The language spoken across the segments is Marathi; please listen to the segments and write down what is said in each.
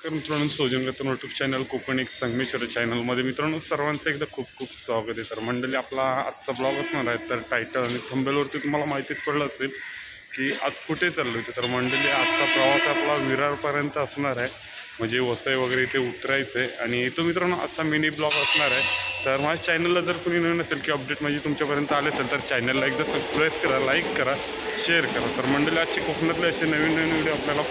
तर मित्रांनो सोजन यूट्यूब चॅनल कोकण एक संगमेश्वर चॅनलमध्ये मित्रांनो सर्वांचं एकदा खूप खूप स्वागत आहे. तर मंडळी आपला आजचा ब्लॉग असणार आहे तर टायटल आणि थंबेलवरती तुम्हाला माहितीच पडलं असेल की आज कुठे चाललो होते तर मंडळी आजचा प्रवास आपला विरारपर्यंत असणार आहे. म्हणजे वसई वगैरे इथे उतरायचं. आहे आणि तो मित्रांनो आजचा मिनी ब्लॉग असणार आहे. तर माझ्या चॅनलला जर कोणी नवीन असेल की अपडेट म्हणजे तुमच्यापर्यंत आले असेल तर चॅनलला एकदा सबस्क्राईब करा लाईक करा शेअर करा. तर मंडळी आजचे कोकणातले असे नवीन नवीन व्हिडिओ आपल्याला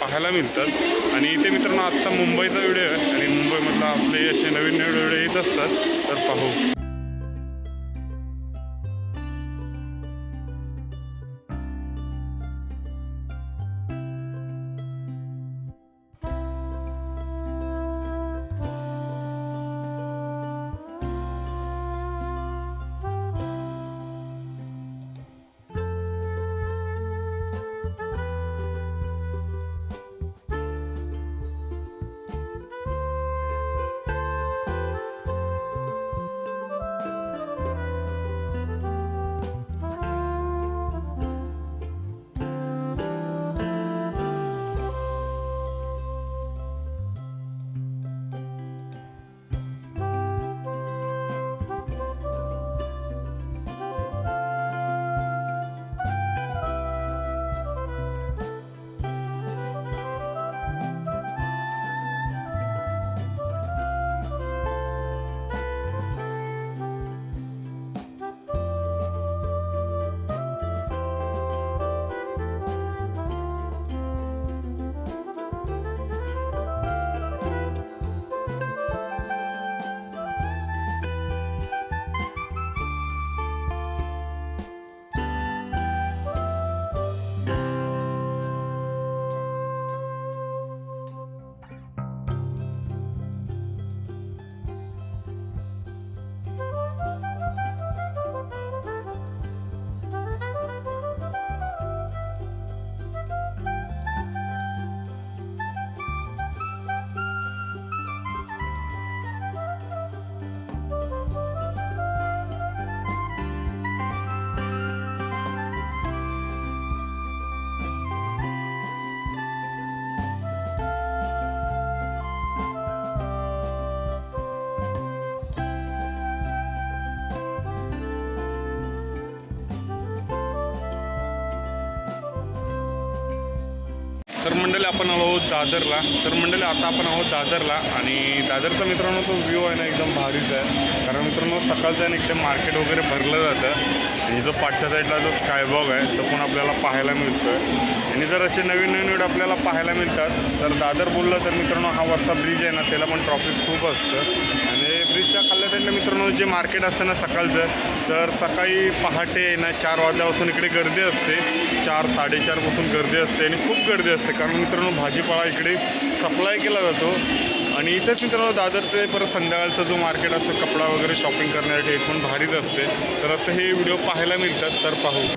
पाहायला मिळतात. आणि इथे मित्रांनो आजचा मुंबईचा व्हिडिओ आहे. आणि मुंबईमधला आपले असे नवीन नवीन व्हिडिओ येत असतात. तर पाहू. तर मंडळी आपण आलो आहोत दादरला. तर मंडळी आता आपण आहोत दादरला आणि दादरचा मित्रांनो तो व्ह्यू आहे ना एकदम भारीच आहे. कारण मित्रांनो सकाळचं आहे ना इकडे मार्केट वगैरे भरलं जातं. आणि जो पाठच्या साईडला जो स्कायबॉग आहे तो पण आपल्याला पाहायला मिळतो आहे आणि जर असे नवीन नवीन व्हिडिओ आपल्याला पाहायला मिळतात तर दादर बोललं तर मित्रांनो हा वरचा ब्रिज आहे ना त्याला पण ट्रॉफिक खूप असतं. आणि ब्रिजच्या खाल्ल्या साईडला मित्रांनो जे मार्केट असतं ना सकाळचं तर सकाळी पहाटे आहे ना चार वाजल्यापासून इकडे गर्दी असते. चार साडेचारपासून गर्दी असते आणि खूप गर्दी असते. कारण मित्रांनो भाजीपाला इकडे सप्लाय केला जातो. आणि इथेच मित्रांनो दादरचे परत संध्याकाळचा जो मार्केट असतो कपडा वगैरे शॉपिंग करण्यासाठी एकूण पण भारीच असते. तर असं हे व्हिडिओ पाहायला मिळतात तर पाहू.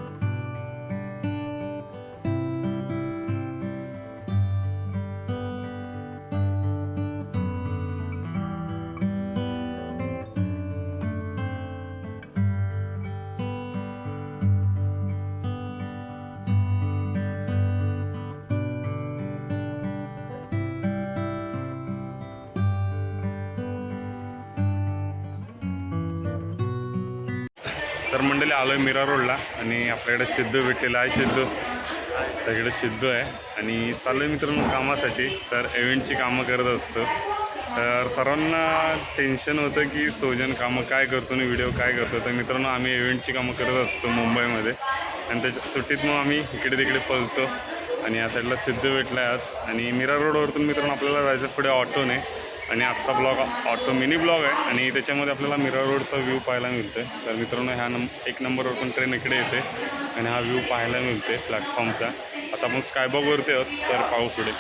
तर मंडळी आलो आहे मीरा रोडला आणि आपल्याकडे सिद्धू भेटलेला आहे. सिद्धू. त्याकडे सिद्धू आहे. आणि चालू आहे मित्रांनो कामासाठी. तर इव्हेंटची कामं करत असतो. तर सर्वांना टेन्शन होतं की सोजन कामं काय करतो आणि व्हिडिओ काय करतो. तर मित्रांनो आम्ही इव्हेंटची कामं करत असतो मुंबईमध्ये. आणि त्याच्या सुट्टीत मग आम्ही इकडे तिकडे पळतो. आणि या साईडला सिद्ध भेटला आहे आज. आणि मीरा रोडवरतून मित्रांनो आपल्याला जायचं पुढे ऑटोने. आणि आजचा ब्लॉग ऑटो मिनी ब्लॉग आहे. आणि त्याच्यामध्ये आपल्याला मिरर रोडचा व्ह्यू पाहायला मिळतो आहे तर मित्रांनो ह्या नंब एक नंबरवरतून ट्रेन इकडे येते. आणि हा व्ह्यू पाहायला मिळते प्लॅटफॉर्मचा आता आपण स्कायबॉगवरती आहोत तर पाहू पुढे.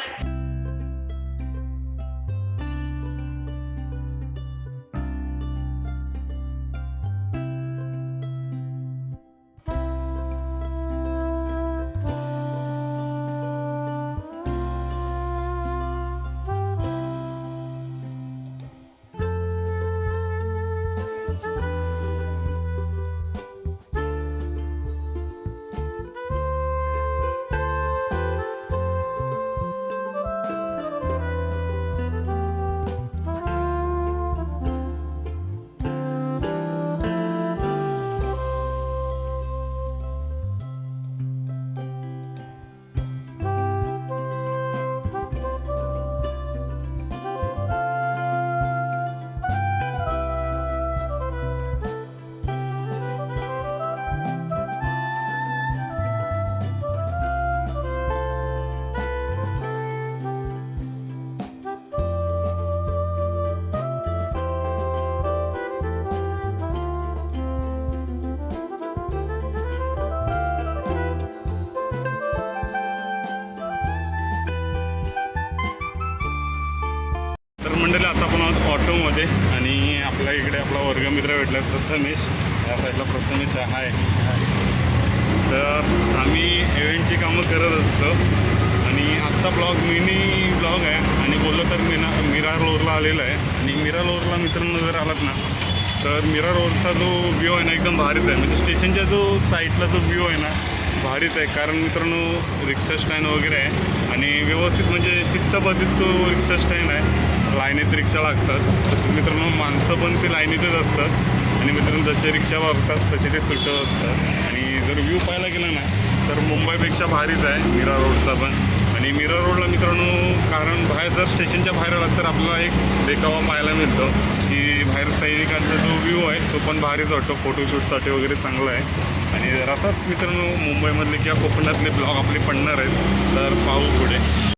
मंडळी आता आपण आहोत ऑटोमध्ये. आणि आपल्या इकडे आपला वर्गमित्र भेटला प्रथमेश. या साईडला प्रथमेश आहे. तर आम्ही इव्हेंटची कामं करत असतो. आणि आत्ता ब्लॉग मिनी ब्लॉग आहे. आणि बोललो तर मीना मिरा रोडला आलेला आहे. आणि मिरा रोडला मित्रांनो जर आलात ना तर मिरा रोडचा जो व्ह्यू आहे ना एकदम भारीच आहे. म्हणजे स्टेशनच्या जो साईडला जो व्ह्यू आहे ना भारीच आहे. कारण मित्रांनो रिक्षा स्टँड वगैरे आहे. आणि व्यवस्थित म्हणजे शिस्तबद्धित तो रिक्षा स्टँड आहे. लाईनीत रिक्षा लागतात. तसेच मित्रांनो माणसं पण ते लाईनीतच असतात. आणि मित्रांनो जसे रिक्षा वागतात तसे ते सुटत असतात. आणि जर व्ह्यू पाहायला गेला ना तर मुंबईपेक्षा भारीच आहे मीरा रोडचा पण. आणि मीरा रोडला मित्रांनो कारण बाहेर जर स्टेशनच्या बाहेर आला तर आपल्याला एक देखावा पाहायला मिळतो. की बाहेर सैनिकांचा जो व्ह्यू आहे तो पण भारीच वाटतो. फोटोशूटसाठी वगैरे चांगला आहे. आणि जर असाच मित्रांनो मुंबईमधले किंवा कोकणातले ब्लॉग आपले पडणार आहेत तर पाहू पुढे.